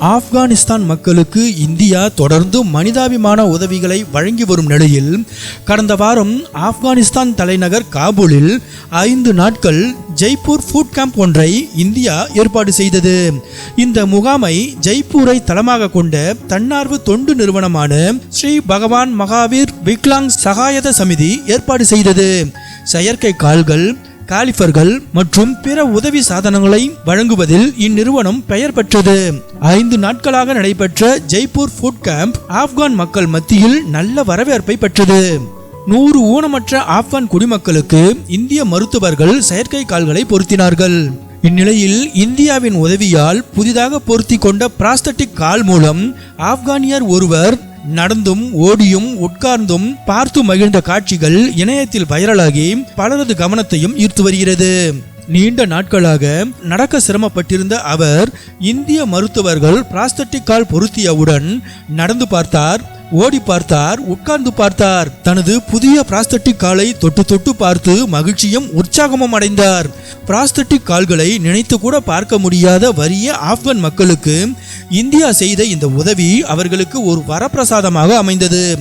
ஆப்கானிஸ்தான் மக்களுக்கு இந்தியா தொடர்ந்து மனிதாபிமான உதவிகளை வழங்கி வரும் நிலையில் கடந்த வாரம் ஆப்கானிஸ்தான் தலைநகர் காபூலில் ஐந்து நாட்கள் ஜெய்ப்பூர் ஃபுட் கேம்ப் ஒன்றை இந்தியா ஏற்பாடு செய்தது. இந்த முகாமை ஜெய்ப்பூரை தளமாக கொண்ட தன்னார்வ தொண்டு நிறுவனமான ஸ்ரீ பகவான் மகாவீர் விக்லாங் சகாயத சமிதி ஏற்பாடு செய்தது. செயற்கை கால்கள் காலிஃபர்கள் மற்றும் பிற உதவி சாதனங்களை வழங்குவதில் இந்நிறுவனம் பெயர் பெற்றது. ஐந்து நாட்களாக நடைபெற்ற ஜெய்ப்பூர் ஃபுட் கேம்ப் ஆப்கான் மக்கள் மத்தியில் நல்ல வரவேற்பை பெற்றது. நூறு ஊனமற்ற ஆப்கான் குடிமக்களுக்கு இந்திய மருத்துவர்கள் செயற்கை கால்களை பொருத்தினார்கள். இந்நிலையில் இந்தியாவின் உதவியால் புதிதாக பொருத்தி கொண்ட பிராஸ்தட்டிக் கால் மூலம் ஆப்கானியர் ஒருவர் நடந்தும் ஓடியும் உட்கார்ந்தும் பார்த்து மகிழ்ந்த காட்சிகள் இணையத்தில் வைரலாகி பலரது கவனத்தையும் ஈர்த்து வருகிறது. நீண்ட நாட்களாக நடக்க சிரமப்பட்டிருந்த அவர் இந்திய மருத்துவர்கள் பிராஸ்தட்டிக் கால் பொருத்தியவுடன் நடந்து பார்த்தார் ஓடி பார்த்தார் உட்கார்ந்து பார்த்தார். தனது புதிய பிராஸ்தட்டிக் காலை தொட்டு தொட்டு பார்த்து மகிழ்ச்சியும் உற்சாகமும் அடைந்தார். பிராஸ்தட்டிக் கால்களை நினைத்து கூட பார்க்க முடியாத வறிய ஆப்கன் மக்களுக்கு இந்தியா செய்த இந்த உதவி அவர்களுக்கு ஒரு வரப்பிரசாதமாக அமைந்தது.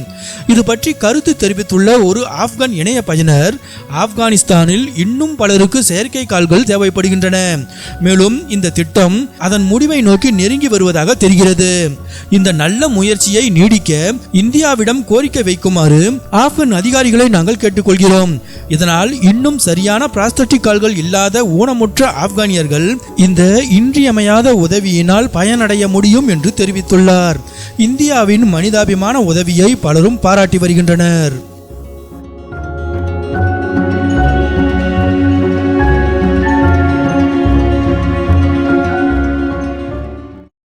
இது பற்றி கருத்து தெரிவித்துள்ள ஒரு ஆப்கான் இணைய பயனர் ஆப்கானிஸ்தானில் இன்னும் பலருக்கு செயற்கை கால்கள் தேவைப்படுகின்றன. மேலும் இந்த திட்டம் அதன் முடிவை நோக்கி நெருங்கி வருவதாக தெரிகிறது. இந்த நல்ல முயற்சியை நீடிக்க இந்தியாவிடம் கோரிக்கை வைக்குமாறு ஆப்கன் அதிகாரிகளை நாங்கள் கேட்டுக்கொள்கிறோம். இதனால் இன்னும் சரியான பிராஸ்தட்டிக் கால்கள் இல்லாத ஊனமுற்ற ஆப்கானியர்கள் இந்த இன்றியமையாத உதவியினால் பயனடைய முடியும் என்று தெரிவித்துள்ளார். இந்தியாவின் மனிதாபிமான உதவியை பலரும் பாராட்டி வருகின்றனர்.